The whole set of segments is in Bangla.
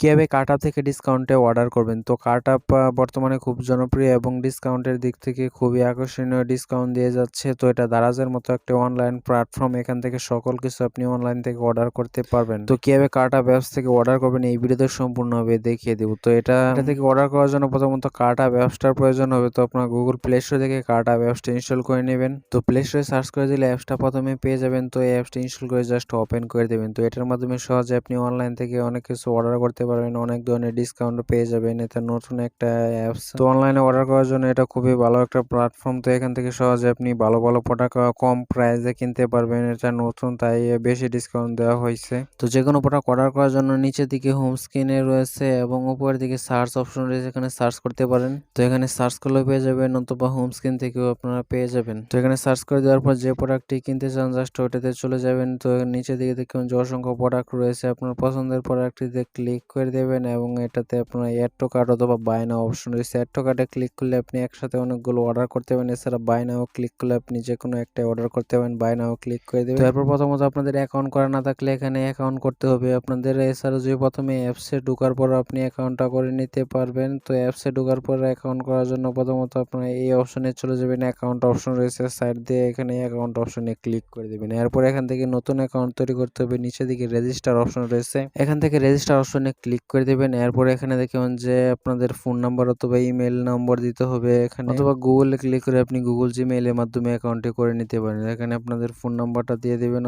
কীভাবে কার্ট থেকে ডিসকাউন্টে অর্ডার করবেন? তো কার্ট আপ বর্তমানে খুব জনপ্রিয় এবং ডিসকাউন্টের দিক থেকে খুবই আকর্ষণীয় ডিসকাউন্ট দিয়ে যাচ্ছে। তো এটা দারাজের মতো একটা অনলাইন প্ল্যাটফর্ম এখান থেকে সকল কিছু আপনি অনলাইন থেকে অর্ডার করতে পারবেন। তো কীভাবে কার্ট আপ অ্যাপস থেকে অর্ডার করবেন, এই ভিডিওতে সম্পূর্ণভাবে দেখিয়ে দেবো। তো এটা এটা থেকে অর্ডার করার জন্য প্রথমত কার্ট আপ অ্যাপসটার প্রয়োজন হবে। তো আপনার গুগল প্লে স্টোর থেকে কার্ট আপ অ্যাপসটা ইনস্টল করে নেবেন। তো প্লে স্টোরে সার্চ করে দিলে অ্যাপসটা প্রথমে পেয়ে যাবেন। তো এই অ্যাপসটা ইনস্টল করে জাস্ট ওপেন করে দেবেন। তো এটার মাধ্যমে সহজে আপনি অনলাইন থেকে অনেক কিছু অর্ডার করতে পারবেন, অনেক ধরনের ডিসকাউন্ট পেয়ে যাবেন। এটা নতুন একটা অ্যাপস তো অনলাইনে অর্ডার করার জন্য এটা খুবই ভালো একটা প্ল্যাটফর্ম তো এখান থেকে সহজে আপনি ভালো ভালো প্রোডাক্ট কম প্রাইসে কিনতে পারবেন। এটা নতুন, তাই বেশি ডিসকাউন্ট দেওয়া হয়েছে। তো যে কোনো প্রোডাক্ট অর্ডার করার জন্য নিচের দিকে হোম স্ক্রিনে রয়েছে এবং উপরের দিকে সার্চ অপশন রয়েছে। এখানে সার্চ করতে পারেন। তো এখানে সার্চ করলেও পেয়ে যাবেন, অথবা হোম স্ক্রিন থেকেও আপনারা পেয়ে যাবেন। তো এখানে সার্চ করে দেওয়ার পর যে প্রোডাক্টটি কিনতে চান জাস্ট ওইটাতে চলে যাবেন। তো নিচের দিকে দেখুন যে অসংখ্য প্রোডাক্ট রয়েছে। আপনার পছন্দের প্রোডাক্টটিতে ক্লিক করে দেবেন এবং এটাতে আপনার অ্যাড কার্ড অথবা বাই নাও অপশন রয়েছে। অ্যাড কার্ডে ক্লিক করলে আপনি একসাথে অনেকগুলো অর্ডার করতে পারেন। এছাড়া বাই নাও ক্লিক করলে আপনি যে কোনো একটা অর্ডার করতে পারেন। বাই নাও ক্লিক করে দেবেন। তারপর প্রথমত আপনাদের অ্যাকাউন্ট করা না থাকলে এখানে অ্যাকাউন্ট করতে হবে। আপনাদের এছাড়া যদি প্রথমে অ্যাপসে ঢোকার পর আপনি অ্যাকাউন্টটা করে নিতে পারবেন। তো অ্যাপসে ঢোকার পর অ্যাকাউন্ট করার জন্য প্রথমত আপনার এই অপশনে চলে যাবেন। অ্যাকাউন্ট অপশন রয়েছে। সাইড দিয়ে এখানে অ্যাকাউন্ট অপশনে ক্লিক করে দেবেন। এরপর এখান থেকে নতুন অ্যাকাউন্ট তৈরি করতে হবে। নিচে দিকে রেজিস্টার অপশন রয়েছে। এখান থেকে রেজিস্টার অপশনে ক্লিক করে দেবেন। এরপর এখানে দেখবেন যে আপনাদের ফোন নাম্বার অথবা ইমেল নম্বর দিতে হবে এখানে। অথবা গুগলে ক্লিক করে আপনি গুগল জিমেইলের মাধ্যমে অ্যাকাউন্টে করে নিতে পারেন। এখানে আপনাদের ফোন নাম্বারটা দিয়ে দেবেন।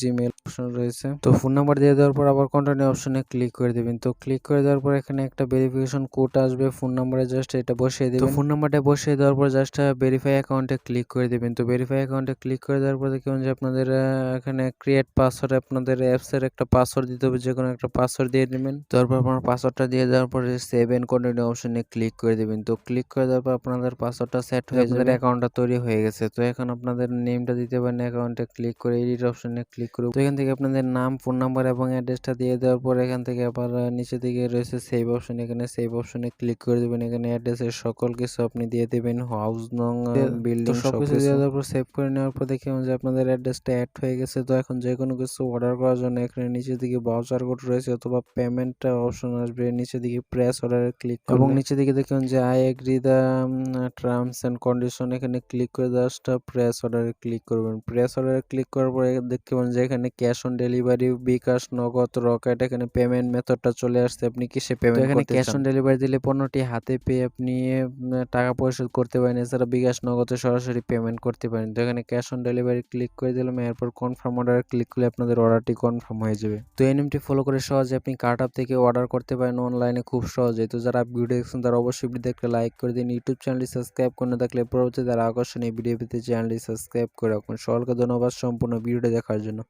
জিমেল অপশন রয়েছে। তো ফোন নাম্বার দিয়ে দেওয়ার পর আবার কন্টিনিউ অপশনে ক্লিক করে দেবেন। তো ক্লিক করে দেওয়ার পর এখানে একটা ভেরিফিকেশন কোড আসবে। ফোন নাম্বারে জাস্ট এটা বসিয়ে দেবেন। ফোন নাম্বারটা বসিয়ে দেওয়ার পর জাস্ট ভেরিফাই অ্যাকাউন্টে ক্লিক করে দেবেন। তো ভেরিফাই অ্যাকাউন্টে ক্লিক করে দেওয়ার পর দেখবেন যে আপনাদের এখানে ক্রিয়েট পাসওয়ার্ড আপনাদের অ্যাপসের একটা পাসওয়ার্ড দিতে হবে। যে কোনো একটা পাসওয়ার্ড দিয়ে দেবেন তারপর আপনার পাসওয়ার্ডটা দিয়ে দেওয়ার পরে সেভ এন্ড কন্টিনিউ অপশনে ক্লিক করে দেবেন। তো ক্লিক করে দেওয়ার পর আপনাদের পাসওয়ার্ডটা সেট হয়ে যাবে। অ্যাকাউন্টটা তৈরি হয়ে গেছে। তো এখন আপনাদের নেমটা দিতে পারেন অ্যাকাউন্টে ক্লিক করে এডিট অপশনে ক্লিক করে তো এখান থেকে আপনাদের নাম ফোন নাম্বার এবং অ্যাড্রেসটা দিয়ে দেওয়ার পর এখান থেকে আবার নিচে দিকে রয়েছে সেভ অপশন এখানে সেভ অপশনে ক্লিক করে দেবেন। এখানে অ্যাড্রেসের সকল কিছু আপনি দিয়ে দেবেন। হাউস নং বিল্ডিং সবকিছু দিয়ে দেওয়ার পর সেভ করে নেওয়ার পর দেখে যে আপনাদের অ্যাড্রেসটা অ্যাড হয়ে গেছে। তো এখন যে কোনো কিছু অর্ডার করার জন্য এখানে নিচের দিকে বাউচার কোড রয়েছে অথবা পেমেন্ট অপশন আসবে। নিচে দিকে প্রেস অর্ডারে ক্লিক এবং নিচে দিকে দেখুন যে I agree the terms and condition এখানে ক্লিক করে জাস্ট প্রেস অর্ডারে ক্লিক করবেন। প্রেস অর্ডারে ক্লিক করার পরে দেখতে পাবেন যে এখানে ক্যাশ অন ডেলিভারি বিকাশ নগদ রকেট এখানে পেমেন্ট মেথডটা চলে আসছে। আপনি কিসে পেমেন্ট এখানে ক্যাশ অন ডেলিভারি দিলে পণ্যটি হাতে পেয়ে আপনি টাকা পরিশোধ করতে পারেন। এছাড়া বিকাশ নগদে সরাসরি পেমেন্ট করতে পারেন। তো এখানে ক্যাশ অন ডেলিভারি ক্লিক করে দিলাম। এরপর কনফার্ম অর্ডার ক্লিক করলে আপনাদের অর্ডারটি কনফার্ম হয়ে যাবে। তো এই নিয়মটি ফলো করে সহজে আপনি কার্ট আপ থেকে অর্ডার করতে পারেন অনলাইনে খুব সহজে। তো যারা ভিডিও দেখছেন তারা অবশ্যই ভিডিও দেখলে লাইক করে দিন। ইউটিউব চ্যানেলটি সাবস্ক্রাইব করে না থাকলে পরবর্তী তারা আকর্ষণীয় ভিডিও পেতে চ্যানেলটি সাবস্ক্রাইব করে রাখুন। সকলকে ধন্যবাদ। সম্পূর্ণ ভিডিওটি দেখার জন্য।